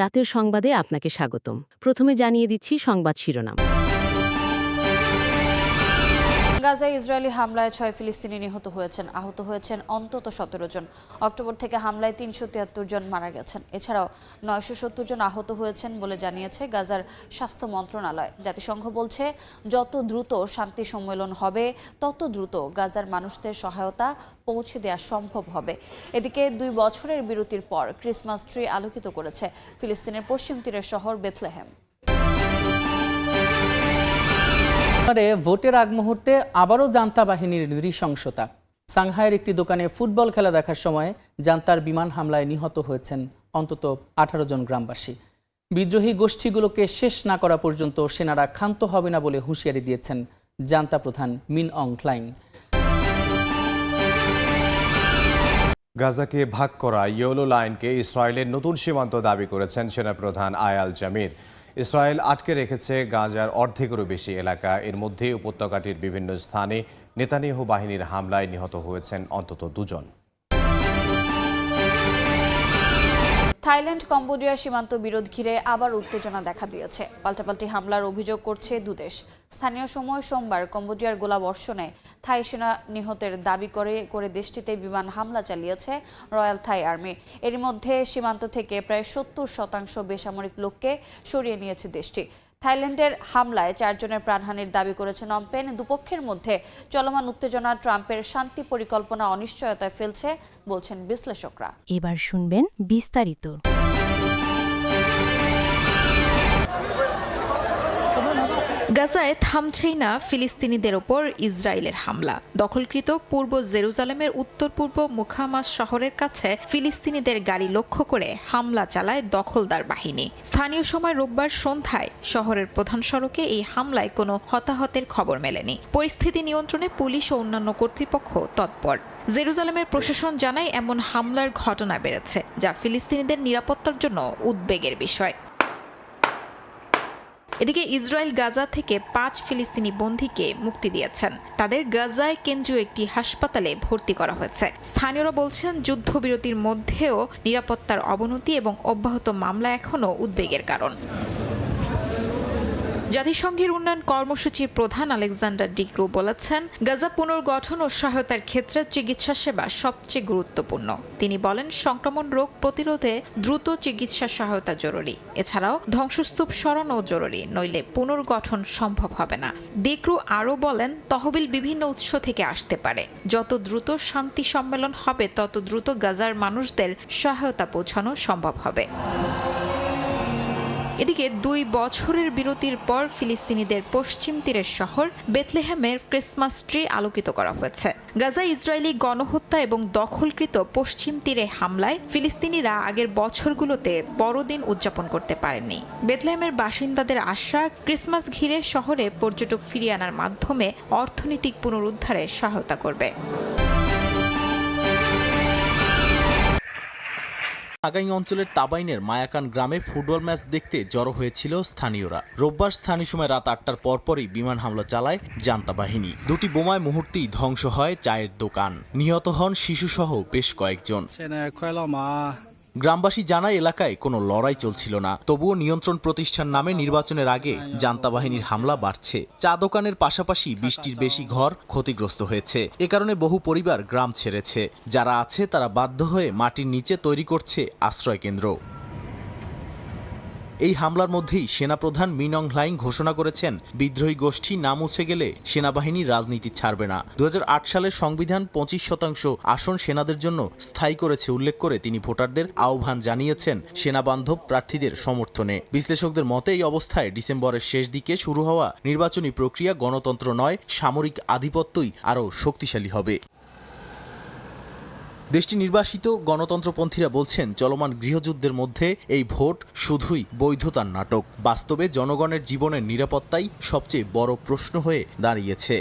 রাতের সংবাদে আপনাকে স্বাগতম। প্রথমে জানিয়ে দিচ্ছি সংবাদ শিরোনাম। গাজায় ইসরায়েলি হামলায় ছয় ফিলিস্তিনি নিহত হয়েছেন। আহত হয়েছেন অন্তত সতেরো জন। অক্টোবর থেকে হামলায় তিনশো তিয়াত্তর জন মারা গেছেন। এছাড়াও নয়শো সত্তর জন আহত হয়েছেন বলে জানিয়েছে গাজার স্বাস্থ্য মন্ত্রণালয়। জাতিসংঘ বলছে, যত দ্রুত শান্তি সম্মেলন হবে, তত দ্রুত গাজার মানুষদের সহায়তা পৌঁছে দেওয়া সম্ভব হবে। এদিকে দুই বছরের বিরতির পর ক্রিসমাস ট্রি আলোকিত করেছে ফিলিস্তিনের পশ্চিম তীরের শহর বেথলেহেম। মিয়ানমারে ভোটের আগ মুহূর্তে আবারও জান্তা বাহিনীর নৃশংসতা। সাংহাইয়ের একটি দোকানে ফুটবল খেলা দেখার সময় জান্তার বিমান হামলায় নিহত হয়েছেন অন্তত আঠারো জন গ্রামবাসী। বিদ্রোহী গোষ্ঠীগুলোকে শেষ না করা পর্যন্ত সেনারা ক্ষান্ত হবে না বলে হুঁশিয়ারি দিয়েছেন জান্তা প্রধান মিন অং ক্লাইং গাজাকে ভাগ করা ইয়েলো লাইনকে ইসরায়েলের নতুন সীমান্ত দাবি করেছেন সেনাপ্রধান আয়াল জামির। ইসরায়েল আটকে রেখেছে গাজার অর্ধেকেরও বেশি এলাকা। এর মধ্যে উপত্যকাটির বিভিন্ন স্থানে নেতানিয়াহু বাহিনীর হামলায় নিহত হয়েছেন অন্তত দুজন। থাইল্যান্ড, কম্বোডিয়া সীমান্ত বিরোধ ঘিরে আবার উত্তেজনা দেখা দিয়েছে। পাল্টাপাল্টি হামলার অভিযোগ করছে দুদেশ স্থানীয় সময় সোমবার কম্বোডিয়ার গোলাবর্ষণে থাই সেনা নিহতের দাবি করে করে দেশটিতে বিমান হামলা চালিয়েছে রয়্যাল থাই আর্মি। এর মধ্যে সীমান্ত থেকে প্রায় সত্তর শতাংশ বেসামরিক লোককে সরিয়ে নিয়েছে দেশটি। থাইল্যান্ডের হামলায় চারজনের প্রাণহানির দাবি করেছে নমপেন দুপক্ষের মধ্যে চলমান উত্তেজনা ট্রাম্পের শান্তি পরিকল্পনা অনিশ্চয়তায় ফেলছে, বলছেন বিশ্লেষকরা। এবার শুনবেন বিস্তারিত। গাজায় থামছেই না ফিলিস্তিনিদের ওপর ইসরায়েলের হামলা। দখলকৃত পূর্ব জেরুজালেমের উত্তর পূর্ব মুখামাস শহরের কাছে ফিলিস্তিনিদের গাড়ি লক্ষ্য করে হামলা চালায় দখলদার বাহিনী। স্থানীয় সময় রোববার সন্ধ্যায় শহরের প্রধান সড়কে এই হামলায় কোনো হতাহতের খবর মেলেনি। পরিস্থিতি নিয়ন্ত্রণে পুলিশ ও অন্যান্য কর্তৃপক্ষ তৎপর। জেরুজালেমের প্রশাসন জানায় এমন হামলার ঘটনা বেড়েছে, যা ফিলিস্তিনিদের নিরাপত্তার জন্য উদ্বেগের বিষয়। এদিকে ইসরায়েল গাজা থেকে পাঁচ ফিলিস্তিনি বন্দীকে মুক্তি দিয়েছেন। তাদের গাজায় কেন্দ্রীয় একটি হাসপাতালে ভর্তি করা হয়েছে। স্থানীয়রা বলছেন, যুদ্ধবিরতির মধ্যেও নিরাপত্তার অবনতি এবং অব্যাহত মামলা এখনও উদ্বেগের কারণ। জাতিসংঘের উন্নয়ন কর্মসূচির প্রধান আলেকজান্ডার ডিক্রু বলেছেন, গাজা পুনর্গঠন ও সহায়তার ক্ষেত্রে চিকিৎসা সেবা সবচেয়ে গুরুত্বপূর্ণ। তিনি বলেন, সংক্রমণ রোগ প্রতিরোধে দ্রুত চিকিৎসা সহায়তা জরুরি। এছাড়াও ধ্বংসস্তূপ সরানো জরুরি, নইলে পুনর্গঠন সম্ভব হবে না। ডিক্রু আরও বলেন, তহবিল বিভিন্ন উৎস থেকে আসতে পারে। যত দ্রুত শান্তি সম্মেলন হবে, তত দ্রুত গাজার মানুষদের সহায়তা পৌঁছানো সম্ভব হবে। এদিকে দুই বছরের বিরতির পর ফিলিস্তিনিদের পশ্চিম তীরের শহর বেথলেহেমের ক্রিসমাস ট্রি আলোকিত করা হয়েছে। গাজা ইসরায়েলি গণহত্যা এবং দখলকৃত পশ্চিম তীরে হামলায় ফিলিস্তিনিরা আগের বছরগুলোতে বড়দিন উদযাপন করতে পারেননি। বেথলেহেমের বাসিন্দাদের আশা, ক্রিসমাস ঘিরে শহরে পর্যটক ফিরিয়ে আনার মাধ্যমে অর্থনৈতিক পুনরুদ্ধারে সহায়তা করবে। আগাই অঞ্চলের তাবাইনের মায়াকান গ্রামে ফুটবল ম্যাচ দেখতে জড়ো হয়েছিল স্থানীয়রা। রোববার স্থানীয় সময় রাত আটটার পরপরই বিমান হামলা চালায় জান্তা বাহিনী। দুটি বোমায় মুহূর্তেই ধ্বংস হয় চায়ের দোকান। নিহত হন শিশুসহ বেশ কয়েকজন। গ্রামবাসী জানায়, এলাকায় কোনো লড়াই চলছিল না। তবুও নিয়ন্ত্রণ প্রতিষ্ঠান নামে নির্বাচনের আগে জান্তা বাহিনীর হামলা বাড়ছে। চা দোকানের পাশাপাশি বৃষ্টির বেশি ঘর ক্ষতিগ্রস্ত হয়েছে। এ কারণে বহু পরিবার গ্রাম ছেড়েছে। যারা আছে, তারা বাধ্য হয়ে মাটির নিচে তৈরি করছে আশ্রয় কেন্দ্র এই হামলার মধ্যেই সেনাপ্রধান মিনং হ্লাইং ঘোষণা করেছেন, বিদ্রোহী গোষ্ঠী না মুছে গেলে সেনাবাহিনী রাজনীতি ছাড়বে না। দু হাজার আট সালের সংবিধান পঁচিশ শতাংশ আসন সেনাদের জন্য স্থায়ী করেছে উল্লেখ করে তিনি ভোটারদের আহ্বান জানিয়েছেন সেনাবান্ধব প্রার্থীদের সমর্থনে। বিশ্লেষকদের মতে, এই অবস্থায় ডিসেম্বরের শেষ দিকে শুরু হওয়া নির্বাচনী প্রক্রিয়া গণতন্ত্র নয়, সামরিক আধিপত্যই আরও শক্তিশালী হবে। দেশটি নির্বাসিত গণতন্ত্রপন্থীরা বলছেন, চলমান গৃহযুদ্ধের মধ্যে এই ভোট শুধুই বৈধতার নাটক। বাস্তবে জনগণের জীবনের নিরাপত্তাই সবচেয়ে বড় প্রশ্ন হয়ে দাঁড়িয়েছে।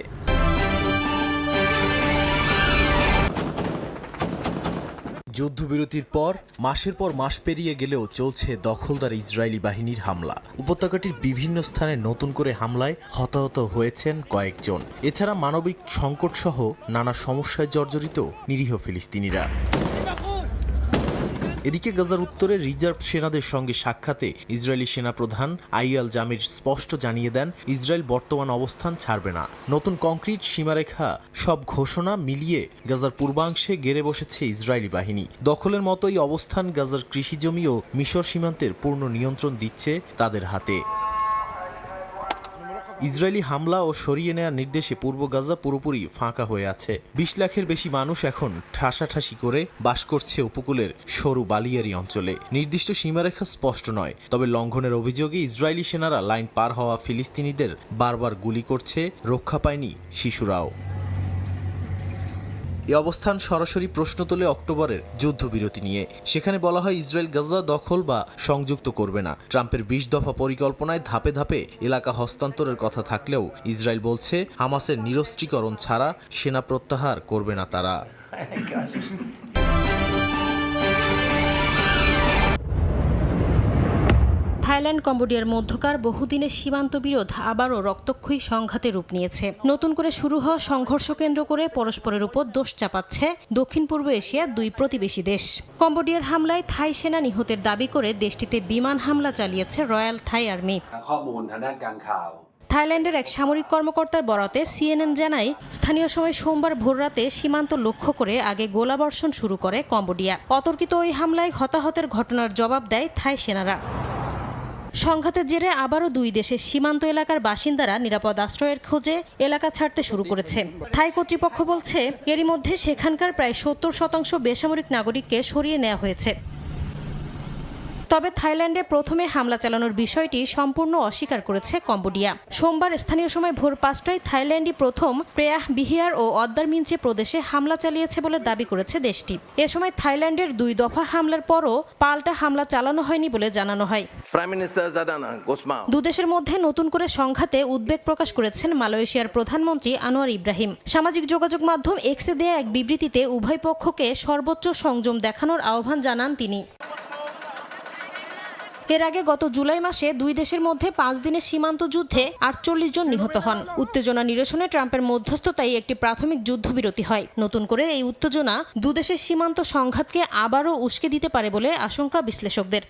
যুদ্ধবিরতির পর, মাসের পর মাস পেরিয়ে গেলেও চলছে দখলদার ইসরায়েলি বাহিনীর হামলা। উপত্যকাটির বিভিন্ন স্থানে নতুন করে হামলায় হতাহত হয়েছেন কয়েকজন। এছাড়া মানবিক সংকটসহ নানা সমস্যায় জর্জরিত নিরীহ ফিলিস্তিনিরা। এদিকে গাজার উত্তরে রিজার্ভ সেনাদের সঙ্গে সাক্ষাতে ইসরায়েলি সেনাপ্রধান আইয়াল জামির স্পষ্ট জানিয়ে দেন, ইসরায়েল বর্তমান অবস্থান ছাড়বে না। নতুন কংক্রিট, সীমারেখা, সব ঘোষণা মিলিয়ে গাজার পূর্বাংশে গেড়ে বসেছে ইসরায়েলি বাহিনী। দখলের মতোই অবস্থান গাজার কৃষিজমি ও মিশর সীমান্তের পূর্ণ নিয়ন্ত্রণ দিচ্ছে তাদের হাতে। ইসরায়েলি হামলা ও সরিয়ে নেওয়ার নির্দেশে পূর্ব গাজা পুরোপুরি ফাঁকা হয়ে আছে। বিশ লাখের বেশি মানুষ এখন ঠাসাঠাসি করে বাস করছে উপকূলের সরু বালিয়ারি অঞ্চলে। নির্দিষ্ট সীমারেখা স্পষ্ট নয়, তবে লঙ্ঘনের অভিযোগে ইসরায়েলি সেনারা লাইন পার হওয়া ফিলিস্তিনিদের বারবার গুলি করছে, রক্ষা পায়নি শিশুরাও। এ অবস্থান সরাসরি প্রশ্ন তোলে অক্টোবরের যুদ্ধবিরতি নিয়ে। সেখানে বলা হয় ইসরায়েল গাজা দখল বা সংযুক্ত করবে না। ট্রাম্পের বিশ দফা পরিকল্পনায় ধাপে ধাপে এলাকা হস্তান্তরের কথা থাকলেও ইসরায়েল বলছে, হামাসের নিরস্ত্রীকরণ ছাড়া সেনা প্রত্যাহার করবে না তারা। থাইল্যান্ড, কম্বোডিয়ার মধ্যকার বহুদিনের সীমান্ত বিরোধ আবারও রক্তক্ষয়ী সংঘাতে রূপ নিয়েছে। নতুন করে শুরু হওয়া সংঘর্ষ কেন্দ্র করে পরস্পরের উপর দোষ চাপাচ্ছে দক্ষিণ পূর্ব এশিয়ার দুই প্রতিবেশী দেশ। কম্বোডিয়ার হামলায় থাই সেনা নিহতের দাবি করে দেশটিতে বিমান হামলা চালিয়েছে রয়্যাল থাই আর্মি। থাইল্যান্ডের এক সামরিক কর্মকর্তার বরাতে সিএনএন জানায়, স্থানীয় সময় সোমবার ভোররাতে সীমান্ত লক্ষ্য করে আগে গোলাবর্ষণ শুরু করে কম্বোডিয়া। অতর্কিত ওই হামলায় হতাহতের ঘটনার জবাব দেয় থাই সেনারা। সংঘাতের জেরে আবারও দুই দেশের সীমান্ত এলাকার বাসিন্দারা নিরাপদ আশ্রয়ের খোঁজে এলাকা ছাড়তে শুরু করেছে। থাই কর্তৃপক্ষ বলছে, এরই মধ্যে সেখানকার প্রায় সত্তর শতাংশ বেসামরিক নাগরিককে সরিয়ে নেওয়া হয়েছে। তবে থাইল্যান্ডে প্রথমে হামলা চালানোর বিষয়টি সম্পূর্ণ অস্বীকার করেছে কম্বোডিয়া। সোমবার স্থানীয় সময় ভোর পাঁচটায় থাইল্যান্ডই প্রথম প্রেয়াহ বিহিয়ার ও অদ্দার মিঞ্চে প্রদেশে হামলা চালিয়েছে বলে দাবি করেছে দেশটি। এ সময় থাইল্যান্ডের দুই দফা হামলার পরও পাল্টা হামলা চালানো হয়নি বলে জানানো হয়. দুদেশের মধ্যে নতুন করে সংঘাতে উদ্বেগ প্রকাশ করেছেন মালয়েশিয়ার প্রধানমন্ত্রী আনোয়ার ইব্রাহিম। সামাজিক যোগাযোগ মাধ্যম এক্সে দেয়া এক বিবৃতিতে উভয় পক্ষকে সর্বোচ্চ সংযম দেখানোর আহ্বান জানান তিনি। এর আগে গত জুলাই মাসে দুই দেশের মধ্যে পাঁচ দিনের সীমান্ত যুদ্ধে আটচল্লিশ জন নিহত হন। উত্তেজনা নিরসনে ট্রাম্পের মধ্যস্থতায় একটি প্রাথমিক যুদ্ধবিরতি হয়। নতুন করে এই উত্তেজনা দুদেশের সীমান্ত সংঘাতকে আবারও উস্কে দিতে পারে বলে আশঙ্কা বিশ্লেষকদের।